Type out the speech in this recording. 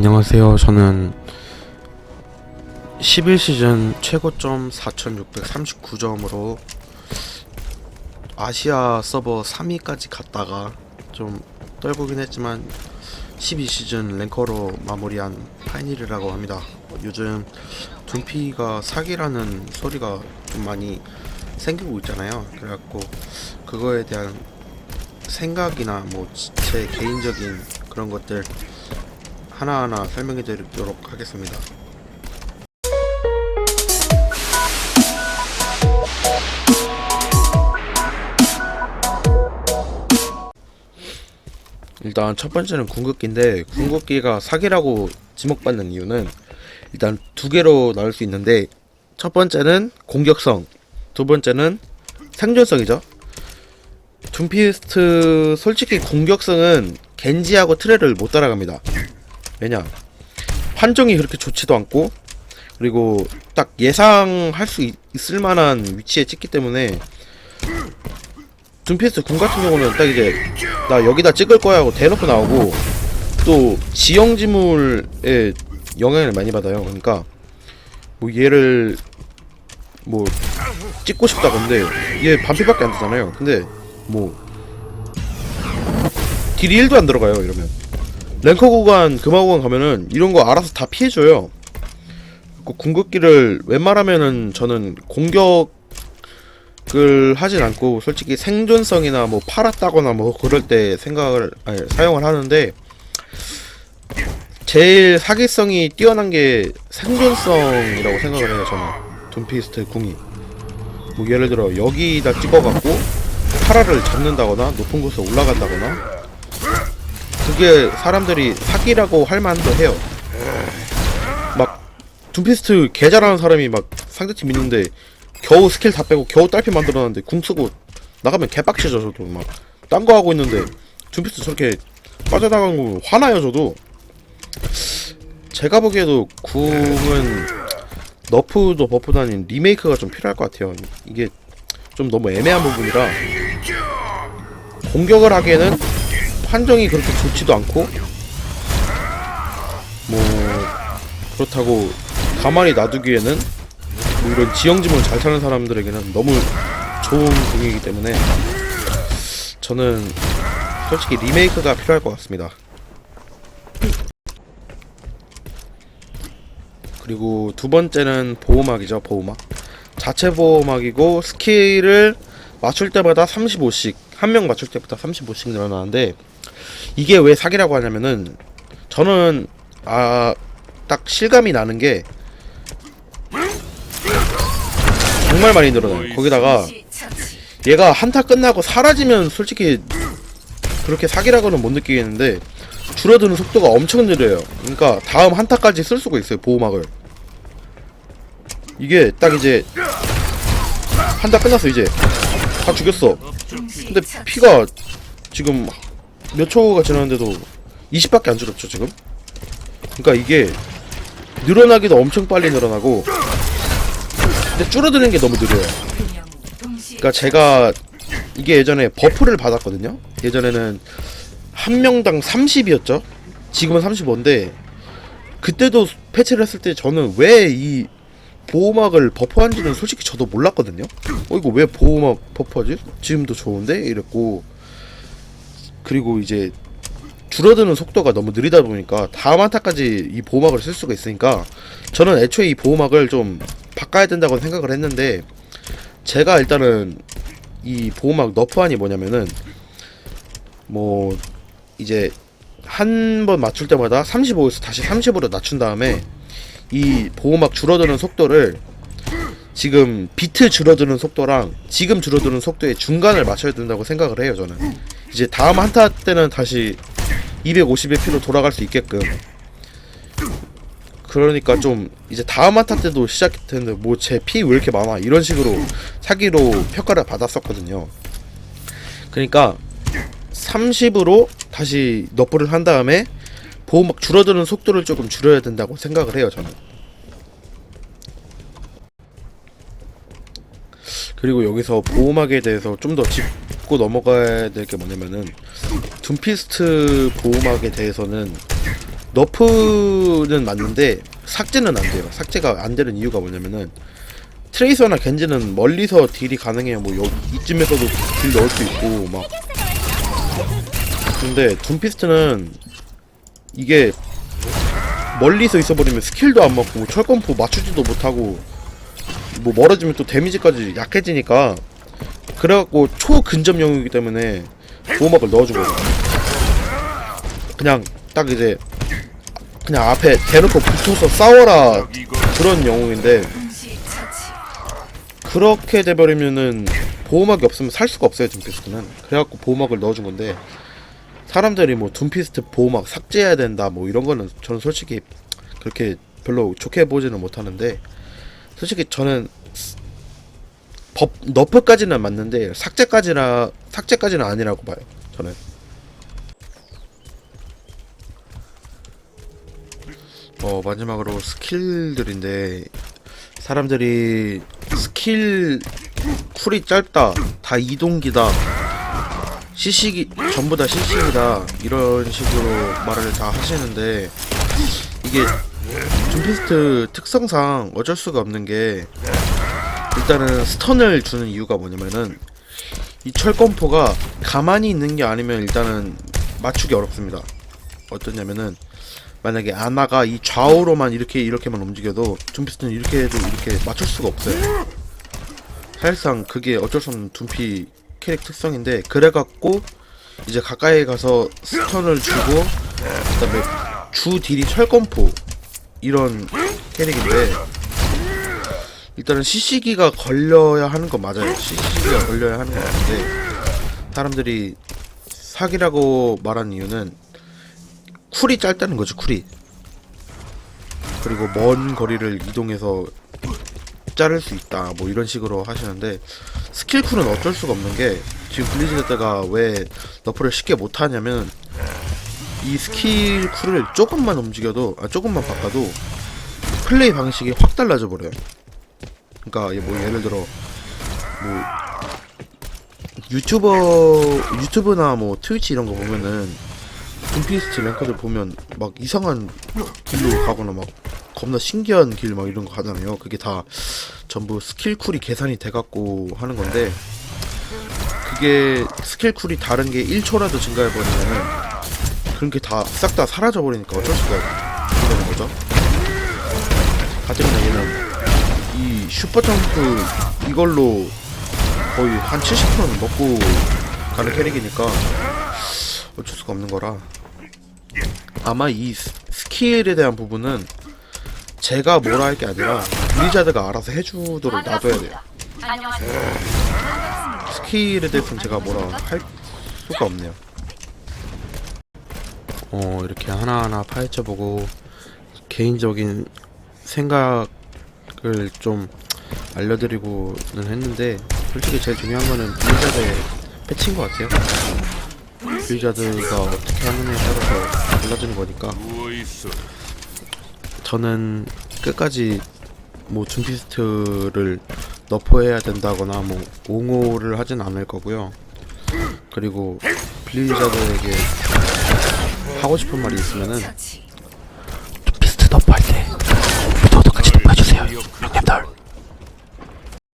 안녕하세요. 저는 11시즌 최고점 4639점으로 아시아 서버 3위까지 갔다가 좀 떨구긴 했지만 12시즌 랭커로 마무리한 파이닐이라고 합니다. 요즘 둠피가 사기라는 소리가 좀 많이 생기고 있잖아요. 그래갖고 그거에 대한 생각이나 뭐 제 개인적인 그런 것들 하나하나 설명해 드리도록 하겠습니다. 일단 첫 번째는 궁극기인데 궁극기가 사기라고 지목받는 이유는 일단 두 개로 나눌 수 있는데 첫 번째는 공격성, 두 번째는 생존성이죠. 둠피스트 솔직히 공격성은 겐지하고 트레를 못 따라갑니다. 왜냐 판정이 그렇게 좋지도 않고 그리고 딱 예상할 수 있, 을 만한 위치에 찍기 때문에 둠피스트 궁 같은 경우는 딱 이제 나 여기다 찍을 거야 하고 대놓고 나오고 또 지형 지물에 영향을 많이 받아요. 그러니까 뭐 얘를 뭐 찍고 싶다 근데 얘 반피밖에 안 되잖아요. 근데 뭐 딜이 1도 안 들어가요 이러면 랭커 구간 금화 구간 가면은 이런 거 알아서 다 피해줘요. 그 궁극기를 웬만하면은 저는 공격을 하진 않고 솔직히 생존성이나 뭐 팔았다거나 뭐 그럴 때 생각을 아니, 사용을 하는데 제일 사기성이 뛰어난 게 생존성이라고 생각을 해요 저는. 둠피스트 궁이. 뭐 예를 들어 여기다 찍어갖고 파라를 잡는다거나 높은 곳에 올라간다거나 그게 사람들이 사기라고 할 만도 해요. 막 둠피스트 개 잘하는 사람이 막 상대팀 있는데 겨우 스킬 다 빼고 겨우 딸피 만들어놨는데 궁 쓰고 나가면 개빡치죠 저도. 막 딴 거 하고 있는데 둠피스트 저렇게 빠져나간 거 화나요 저도. 제가 보기에도 궁은 너프도 버프도 아닌 리메이크가 좀 필요할 것 같아요. 이게 좀 너무 애매한 부분이라 공격을 하기에는 판정이 그렇게 좋지도 않고 뭐 그렇다고 가만히 놔두기에는 뭐 이런 지형지물 잘 타는 사람들에게는 너무 좋은 궁이기 때문에 저는 솔직히 리메이크가 필요할 것 같습니다. 그리고 두 번째는 보호막이죠, 보호막. 자체 보호막이고 스킬을 맞출 때마다 35씩 한 명 맞출 때부터 35씩 늘어나는데 이게 왜 사기라고 하냐면은 저는 아 딱 실감이 나는 게 정말 많이 늘어나요. 거기다가 얘가 한타 끝나고 사라지면 솔직히 그렇게 사기라고는 못 느끼겠는데 줄어드는 속도가 엄청 느려요. 그러니까 다음 한타까지 쓸 수가 있어요 보호막을. 이게 딱 이제 한타 끝났어 이제 다 죽였어. 근데 피가 지금 몇 초가 지났는데도 20밖에 안 줄었죠 지금. 그러니까 이게 늘어나기도 엄청 빨리 늘어나고 근데 줄어드는 게 너무 느려요. 그러니까 제가 이게 예전에 버프를 받았거든요. 예전에는 한 명당 30이었죠. 지금은 35인데 그때도 패치를 했을 때 저는 왜 이 보호막을 버프한지는 솔직히 저도 몰랐거든요. 어 이거 왜 보호막 버프하지? 지금도 좋은데 이랬고 그리고 이제 줄어드는 속도가 너무 느리다 보니까 다음 한타까지 이 보호막을 쓸 수가 있으니까 저는 애초에 이 보호막을 좀 바꿔야 된다고 생각을 했는데 제가 일단은 이 보호막 너프안이 뭐냐면은 뭐 이제 한 번 맞출 때마다 35에서 다시 30으로 낮춘 다음에 이 보호막 줄어드는 속도를 지금 비트 줄어드는 속도랑 지금 줄어드는 속도의 중간을 맞춰야 된다고 생각을 해요 저는 이제 다음 한타 때는 다시 250의 피로 돌아갈 수 있게끔. 그러니까 좀 이제 다음 한타 때도 시작했는데 뭐 제 피 왜 이렇게 많아? 이런 식으로 사기로 평가를 받았었거든요. 그러니까 30으로 다시 너프를 한 다음에 보호 막 줄어드는 속도를 조금 줄여야 된다고 생각을 해요 저는. 그리고 여기서 보호막에 대해서 좀 더 짚고 넘어가야 될 게 뭐냐면은 둠피스트 보호막에 대해서는 너프는 맞는데 삭제는 안 돼요. 삭제가 안 되는 이유가 뭐냐면은 트레이서나 겐지는 멀리서 딜이 가능해요. 뭐 여기 이쯤에서도 딜 넣을 수 있고 막. 근데 둠피스트는 이게 멀리서 있어버리면 스킬도 안 맞고 뭐 철권포 맞추지도 못하고 뭐 멀어지면 또 데미지까지 약해지니까 그래갖고 초근접 영역이기 때문에 보호막을 넣어주거든. 그냥 딱 이제 그냥 앞에 대놓고 붙어서 싸워라 그런 영웅인데 그렇게 돼버리면은 보호막이 없으면 살 수가 없어요 둠피스트는 그래갖고 보호막을 넣어준 건데 사람들이 뭐 둠피스트 보호막 삭제해야 된다 뭐 이런 거는 저는 솔직히 그렇게 별로 좋게 보지는 못하는데 솔직히 저는 법 너프까지는 맞는데 삭제까지나 삭제까지는 아니라고 봐요 저는. 어 마지막으로 스킬들인데 사람들이 스킬 쿨이 짧다 다 이동기다 CC기 전부 다 CC기다 이런 식으로 말을 다 하시는데 이게 둠피스트 특성상 어쩔 수가 없는 게 일단은 스턴을 주는 이유가 뭐냐면은 이 철권포가 가만히 있는 게 아니면 일단은 맞추기 어렵습니다. 어떠냐면은 만약에 아나가 이 좌우로만 이렇게 이렇게만 움직여도 둠피스트는 이렇게 해도 이렇게 맞출 수가 없어요. 사실상 그게 어쩔 수 없는 둠피 캐릭 특성인데 그래갖고 이제 가까이 가서 스턴을 주고 그다음에 주 딜이 철권포 이런 캐릭인데 일단은 CC기가 걸려야 하는 건 맞아요. CC기가 걸려야 하는 건 맞는데 사람들이 사기라고 말한 이유는 쿨이 짧다는 거지 쿨이 그리고 먼 거리를 이동해서 자를 수 있다 뭐 이런 식으로 하시는데 스킬 쿨은 어쩔 수가 없는 게 지금 블리즈드 때가 왜 너프를 쉽게 못하냐면 이 스킬 쿨을 조금만 움직여도 아 조금만 바꿔도 플레이 방식이 확 달라져 버려요. 그러니까 뭐 예를 들어 뭐 유튜버 유튜브나 뭐 트위치 이런 거 보면은 둠피스트 랭커들 보면 막 이상한 길로 가거나 막 겁나 신기한 길 막 이런 거 가잖아요. 그게 다 전부 스킬 쿨이 계산이 돼 갖고 하는 건데 그게 스킬 쿨이 다른 게 1초라도 증가해 버리면은 그런 게 다 싹 다 사라져 버리니까 어쩔 수가 없게 되는 거죠. 하지만 얘는 이 슈퍼 점프 이걸로 거의 한 70%는 먹고 가는 캐릭이니까 어쩔 수가 없는 거라 아마 이 스- 스킬에 대한 부분은 제가 뭐라 할 게 아니라 블리자드가 알아서 해주도록 놔둬야 돼요. 스킬에 대해서는 제가 뭐라 할 수가 없네요. 어 이렇게 하나하나 파헤쳐보고 개인적인 생각을 좀 알려드리고는 했는데 솔직히 제일 중요한 거는 블리자드의 패치인 것 같아요. 블리자드가 어떻게 하느냐에 따라서 달라지는 거니까 저는 끝까지 뭐 둠피스트를 너프해야 된다거나 뭐 옹호를 하진 않을 거고요. 그리고 블리자드에게 하고 싶은 말이 있으면은